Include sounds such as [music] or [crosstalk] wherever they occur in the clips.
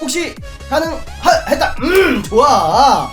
혹시 가능했다. 음 좋아.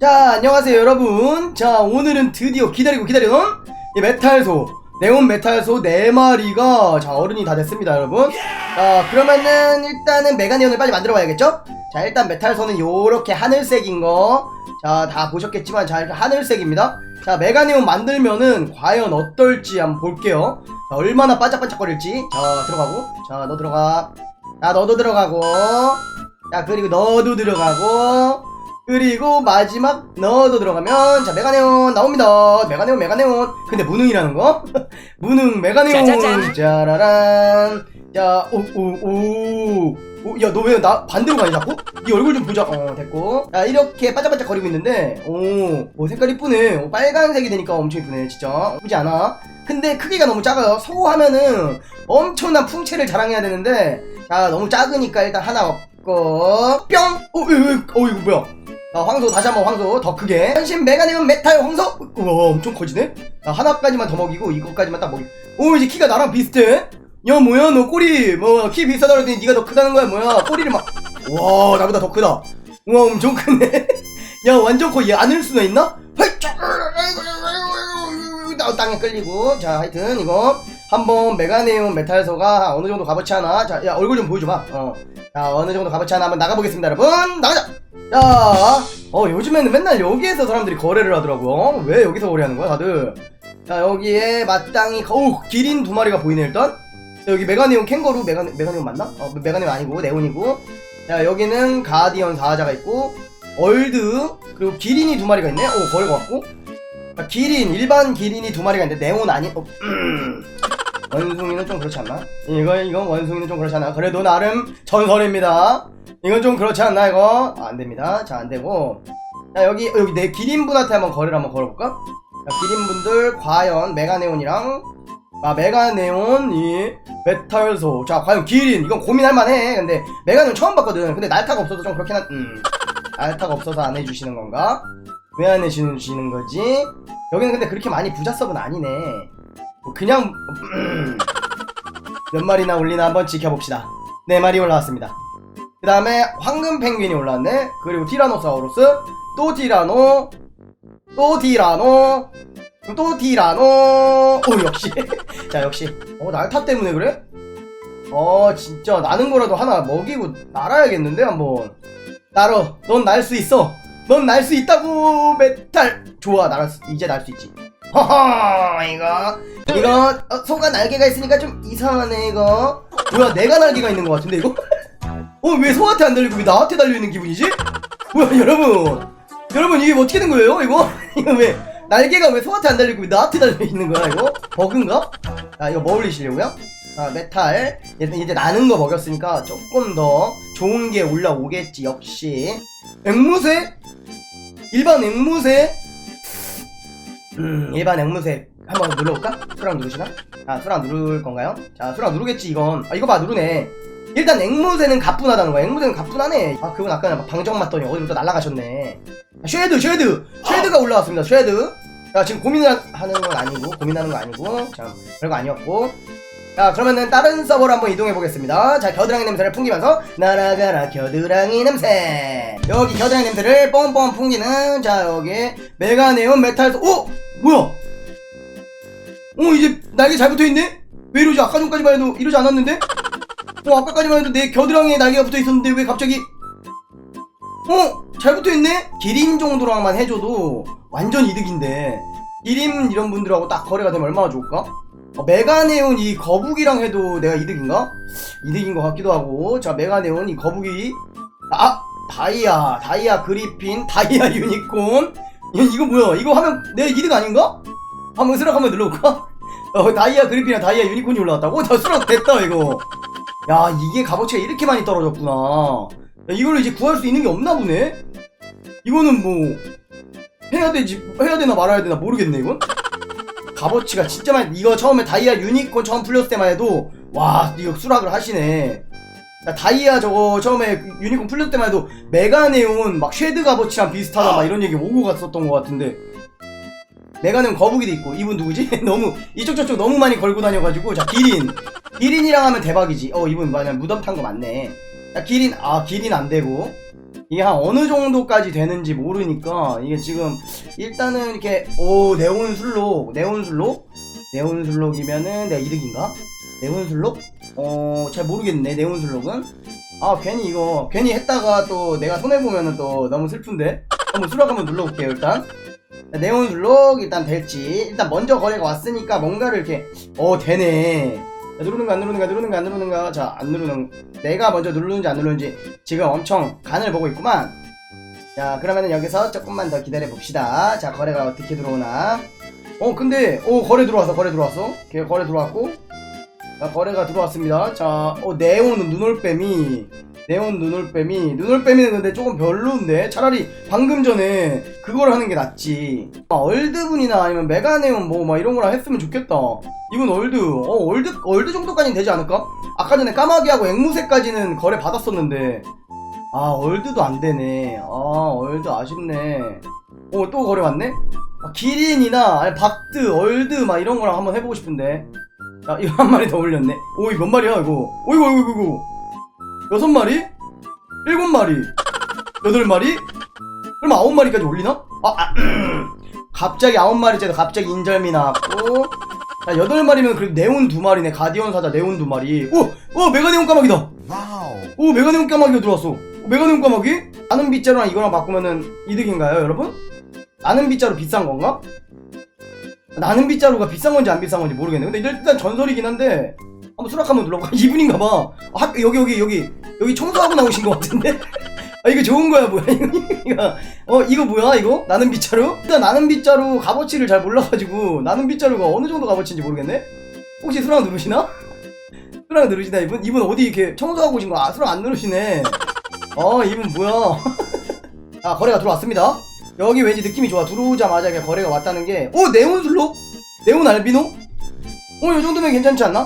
자 안녕하세요 여러분. 자 오늘은 드디어 기다리고 기다리던 이 메탈소 네온 메탈소 4마리가 자 어른이 다 됐습니다 여러분. 자 그러면은 일단은 메가네온을 빨리 만들어 봐야겠죠? 자 일단 메탈소는 요렇게 하늘색인 거자 다 보셨겠지만 자 이렇게 하늘색입니다. 자 메가네온 만들면은 과연 어떨지 한번 볼게요. 자, 얼마나 반짝반짝거릴지. 자 들어가고. 자 너 들어가. 자 너도 들어가고. 자 그리고 너도 들어가고 그리고 마지막 너도 들어가면 자 메가네온 나옵니다. 메가네온 메가네온. 근데 무능이라는 거? [laughs] 무능 메가네온. 짜라란. 자오오오. 야 너 왜 나 반대로 가니 자꾸? 네 얼굴 좀 보자. 어 됐고. 자 이렇게 반짝반짝 거리고 있는데 오, 오 색깔 이쁘네. 오, 빨간색이 되니까 엄청 이쁘네 진짜. 예쁘지 않아? 근데 크기가 너무 작아요. 소하면은 엄청난 풍채를 자랑해야 되는데 자 너무 작으니까 일단 하나 없고 뿅! 어, 왜, 왜, 어 이거 뭐야 자, 황소 다시 한번 황소. 더 크게. 현신 메가네온 메탈 황소? 우와 엄청 커지네? 자, 하나까지만 더 먹이고 이거까지만 딱 먹이. 오 이제 키가 나랑 비슷해? 야 뭐야 너 꼬리. 뭐 키 비슷하다 그랬더니 네가 더 크다는 거야 뭐야. 꼬리를 막와 나보다 더 크다. 우와 엄청 크네. [laughs] 야 완전 커얘 안을 수나 있나? 나 땅에 끌리고. 자 하여튼 이거. 한번 메가네온 메탈소가 어느 정도 값어치 하나. 자야 얼굴 좀 보여줘봐. 어자 어느 정도 값어치 하나 한번 나가보겠습니다 여러분. 나가자 자, 어, 요즘에는 맨날 여기에서 사람들이 거래를 하더라고요. 어? 왜 여기서 거래하는 거야, 다들? 자, 여기에 마땅히, 오, 기린 두 마리가 보이네, 일단. 자, 여기 메가네온 캥거루, 메가, 메가네온 맞나? 어, 메가네온 아니고, 네온이고. 자, 여기는 가디언 사자가 있고, 얼드, 그리고 기린이 두 마리가 있네? 오, 거래가 왔고. 자, 기린, 일반 기린이 두 마리가 있는데, 네온 아니, 어, [clears throat] 음. 원숭이는 좀 그렇지 않나? 이거, 이건 원숭이는 좀 그렇지 않아. 그래도 나름 전설입니다. 이건 좀 그렇지 않나 이거? 아, 안 됩니다. 자, 안 되고. 자, 여기 여기 내 기린분한테 한번 거래를 한번 걸어 볼까? 자, 기린분들 과연 메가네온이랑 아, 메가네온 이 메탈소. 자, 과연 기린 이건 고민할 만해. 근데 메가네온 처음 봤거든. 근데 날타가 없어서 좀 그렇긴 한 음. 날타가 없어서 안 해주시는 건가? 왜 안 해주시는 거지? 여기는 근데 그렇게 많이 부자섭은 아니네. 뭐 그냥 몇 마리나 올리나 한번 지켜봅시다. 네 마리 올라왔습니다. 그 다음에 황금 펭귄이 올랐네. 그리고 티라노사우루스, 또 티라노, 또 티라노, 또 티라노. 오 역시. [laughs] 자 역시. 어 날타 때문에 그래? 어 진짜 나는 거라도 하나 먹이고 날아야겠는데 한번. 날어. 넌날 수 있어. 넌 날 수 있다고 메탈. 좋아 날 수, 이제 날 수 있지. 허허 이거 이거 어, 소가 날개가 있으니까 좀 이상하네 이거. 뭐야 내가 날개가 있는 것 같은데 이거? 어 왜 소한테 안 달리고 왜 나한테 달려있는 기분이지? 뭐야 여러분 여러분 이게 어떻게 된 거예요 이거? [laughs] 이거 왜 날개가 왜 소한테 안 달리고 왜 나한테 달려있는 거야 이거? 버그인가? 아 이거 뭐 올리시려고요? 아 메탈 이제, 이제 나는 거 먹였으니까 조금 더 좋은 게 올라오겠지 역시 앵무새? 일반 앵무새? 음 일반 앵무새 한번 눌러볼까? 수랑 누르시나? 아 수랑 누를 건가요? 자 수랑 누르겠지 이건 아 이거 봐 누르네 일단 앵무새는 가뿐하다는 거야. 앵무새는 가뿐하네. 아, 그건 아까 막 방정 맞더니 어디부터 날아가셨네. 아, 쉐드, 쉐드! 쉐드가 올라왔습니다, 쉐드. 자, 지금 고민을 하는 건 아니고, 고민하는 거 아니고, 자, 별거 아니었고. 자, 그러면은 다른 서버로 한번 이동해 보겠습니다. 자, 겨드랑이 냄새를 풍기면서, 날아가라, 겨드랑이 냄새. 여기 겨드랑이 냄새를 뻥뻥 풍기는, 자, 여기, 메가네온 메탈, 오! 뭐야? 어, 이제 날개 잘 붙어 있네? 왜 이러지? 아까 전까지만 해도 이러지 않았는데? 어 아까까지만 해도 내 겨드랑이에 날개가 붙어 있었는데 왜 갑자기 어? 잘 붙어 있네? 기린 정도로만 해줘도 완전 이득인데 기린 이런 분들하고 딱 거래가 되면 얼마나 좋을까? 어, 메가네온 이 거북이랑 해도 내가 이득인가? 이득인 것 같기도 하고 자 메가네온 이 거북이 아 다이아 다이아 그리핀 다이아 유니콘 이- 이거 뭐야 이거 하면 내 이득 아닌가? 한번 수락 한번 눌러볼까? [laughs] 어, 다이아 그리핀이랑 다이아 유니콘이 올라왔다고? 자 수락 됐다 이거 야 이게 값어치가 이렇게 많이 떨어졌구나 야, 이걸 이제 구할 수 있는 게 없나 보네 이거는 뭐 해야 되지 해야 되나 말아야 되나 모르겠네 이건 값어치가 진짜 많이 이거 처음에 다이아 유니콘 처음 풀렸을 때만 해도 와 이거 수락을 하시네 야, 다이아 저거 처음에 유니콘 풀렸을 때만 해도 메가네온 막 쉐드 값어치랑 비슷하다 막 이런 얘기 오고 갔었던 것 같은데. 메가네온 거북이도 있고. 이분 누구지? [laughs] 너무 이쪽 저쪽 너무 많이 걸고 다녀가지고. 자 기린. 기린이랑 하면 대박이지. 어 이분 맞아. 무덤 탄 거 맞네. 자 기린. 아 기린 안 되고. 이게 한 어느 정도까지 되는지 모르니까 이게 지금 일단은 이렇게 오 네온술록 네온술록 네온술록이면은 내가 이득인가? 네온술록? 어 잘 모르겠네 네온술록은. 아 괜히 이거 괜히 했다가 또 내가 손해보면은 또 너무 슬픈데? 한번 수락 한번 눌러볼게요 일단. 자, 네온술록 일단 될지. 일단 먼저 거래가 왔으니까 뭔가를 이렇게 어 되네. 자, 누르는가 안 누르는가 누르는가 안 누르는가. 자 안 누르는 내가 먼저 누르는지 안 누르는지 지금 엄청 간을 보고 있구만. 자 그러면은 여기서 조금만 더 기다려 봅시다. 자 거래가 어떻게 들어오나. 어 근데 어 거래 들어왔어 거래 들어왔어 걔 거래 들어왔고 자 거래가 들어왔습니다. 자 어 네온 눈올빼미. 네온 눈올빼미. 눈올빼미는 근데 조금 별로인데 차라리 방금 전에 그걸 하는 게 낫지. 아, 얼드분이나 아니면 메가네온 뭐 막 이런 거랑 했으면 좋겠다. 이건 얼드 어 얼드 얼드 정도까지는 되지 않을까? 아까 전에 까마귀하고 앵무새까지는 거래 받았었는데. 아 얼드도 안 되네. 아 얼드 아쉽네. 어 또 거래 왔네? 아, 기린이나 아니 박드 얼드 막 이런 거랑 한번 해보고 싶은데 자 이거 한 마리 더 올렸네? 오이 몇 마리야 이거? 오이고 오이고 오이고 여섯 마리? 일곱 마리? 여덟 마리? 그럼 아홉 마리까지 올리나? 아, 아 [clears throat] 갑자기 아홉 마리째도 갑자기 인절미 나왔고. 자 여덟 마리면 그래도 네온 두 마리네. 가디언 사자 네온 두 마리. 오 오 메가네온 까마귀다. 오 메가네온 까마귀가 들어왔어. 오, 메가네온 까마귀? 나는 빗자루랑 이거랑 바꾸면은 이득인가요 여러분? 나는 빗자루 비싼 건가? 나는 빗자루가 비싼 건지 안 비싼 건지 모르겠네. 근데 일단 전설이긴 한데 한번 수락 한번 눌러봐. [laughs] 이분인가 봐. 아, 여기 여기 여기 여기 청소하고 나오신 것 같은데? [laughs] 아 이거 좋은 거야 뭐야? [laughs] 이거 어 이거 뭐야 이거? 나는 빗자루? 일단 나는 빗자루 값어치를 잘 몰라가지고 나는 빗자루가 어느 정도 값어치인지 모르겠네. 혹시 수락 누르시나? 수락 누르시나 이분? 이분 어디 이렇게 청소하고 오신 거야 아, 수락 안 누르시네. 어 이분 뭐야? 아 거래가 들어왔습니다 여기 왠지 느낌이 좋아. 들어오자마자 그냥 거래가 왔다는 게 오 네온슬로? 네온 알비노? 어이 정도면 괜찮지 않나?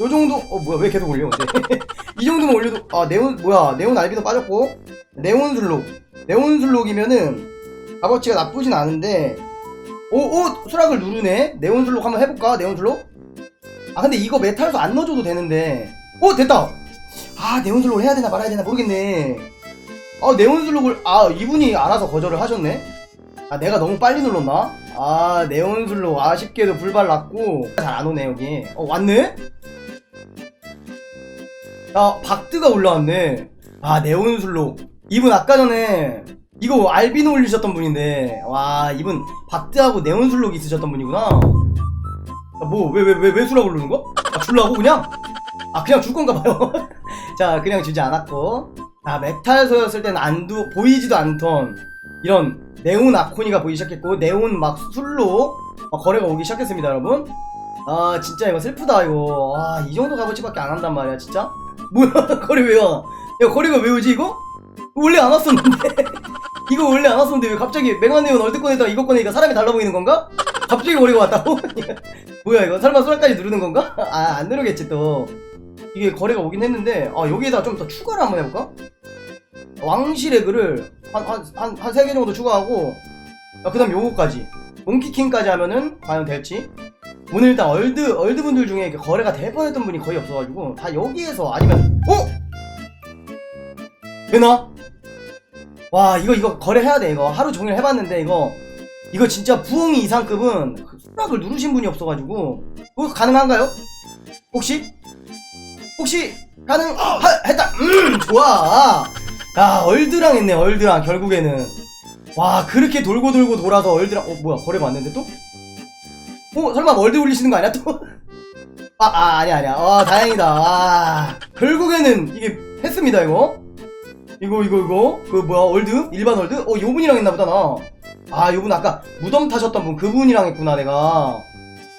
요 정도 어 뭐야 왜 계속 올려 [laughs] 이 정도면 올려도 아 네온 뭐야 네온 알비노 빠졌고 네온 슬록 네온 슬록이면은 값어치가 나쁘진 않은데 오오 수락을 누르네? 네온 슬록 한번 해볼까? 네온 슬록 아 근데 이거 메탈에서 안 넣어줘도 되는데. 오 됐다! 아 네온 슬록을 해야 되나 말아야 되나 모르겠네 아 네온슬록을 아 이분이 알아서 거절을 하셨네? 아 내가 너무 빨리 눌렀나? 아 네온슬록 아쉽게도 불발 났고. 잘 안 오네 여기. 어 왔네? 아 박드가 올라왔네. 아 네온슬록 이분 아까 전에 이거 알비노 올리셨던 분인데. 와 이분 박드하고 네온슬록 있으셨던 분이구나. 아, 뭐왜 왜 왜 왜 수락 오르는 거? 아 줄라고 그냥? 아 그냥 줄 건가 봐요. [laughs] 자 그냥 주지 않았고 아 메탈소였을 때는 안두 보이지도 않던 이런 네온 아코니가 보이기 시작했고 네온 막 술로 막 거래가 오기 시작했습니다 여러분 아 진짜 이거 슬프다 이거 아 이 정도 값어치밖에 안 한단 말이야 진짜 뭐야 거래 왜 와? 야 거래가 왜 오지 이거? 원래 안 왔었는데 [laughs] 이거 원래 안 왔었는데 왜 갑자기 메가네온 얼드 꺼내다가 이거 꺼내니까 사람이 달라 보이는 건가? 갑자기 거래가 왔다고? [laughs] 뭐야 이거 설마 수락까지 누르는 건가? 아 안 누르겠지 또 이게 거래가 오긴 했는데 아 여기에다 좀 더 추가를 한번 해볼까? 왕실의 글을 한한한 세 개 정도 추가하고 아, 그다음 요거까지. 몽키킹까지 하면은 과연 될지? 오늘 일단 얼드 얼드 분들 중에 거래가 될 뻔했던 분이 거의 없어가지고 다 여기에서 아니면 어? 되나? 와 이거 이거 거래해야 돼 이거. 하루 종일 해봤는데 이거 이거 진짜 부엉이 이상급은 수락을 누르신 분이 없어가지고. 그거 가능한가요? 혹시? 혹시 가능? 하, 했다. 음 좋아 야 얼드랑 했네 얼드랑 결국에는. 와 그렇게 돌고 돌고 돌아서 얼드랑 어 뭐야 거래가 왔는데 또? 어 설마 월드 올리시는 거 아니야 또? [laughs] 아, 아 아니야 아니야. 아 다행이다. 아 결국에는 이게 했습니다 이거. 이거 이거 이거. 그 뭐야 월드? 일반 월드? 어 요분이랑 했나 보다 나아 요분 아까 무덤 타셨던 분 그분이랑 했구나 내가.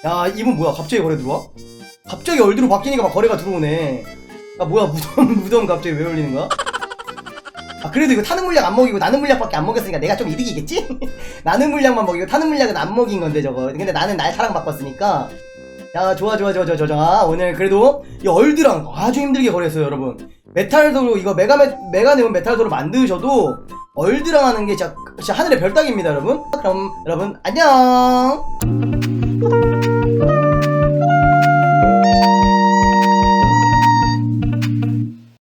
야 이분 뭐야 갑자기 거래 들어와? 갑자기 월드로 바뀌니까 막 거래가 들어오네. 아 뭐야 무덤 [laughs] 무덤 갑자기 왜 올리는 거야 아 그래도 이거 타는 물약 안 먹이고 나는 물약밖에 안 먹였으니까 내가 좀 이득이겠지? [laughs] 나는 물약만 먹이고 타는 물약은 안 먹인 건데 저거. 근데 나는 날타랑 바꿨으니까. 야 좋아 좋아 좋아 좋아 좋아. 오늘 그래도 이 얼드랑 아주 힘들게 거래했어요 여러분. 메탈도로 이거 메가메 메가네온 메탈도로 만드셔도 얼드랑 하는 게 진짜, 진짜 하늘의 별따기입니다 여러분. 그럼 여러분 안녕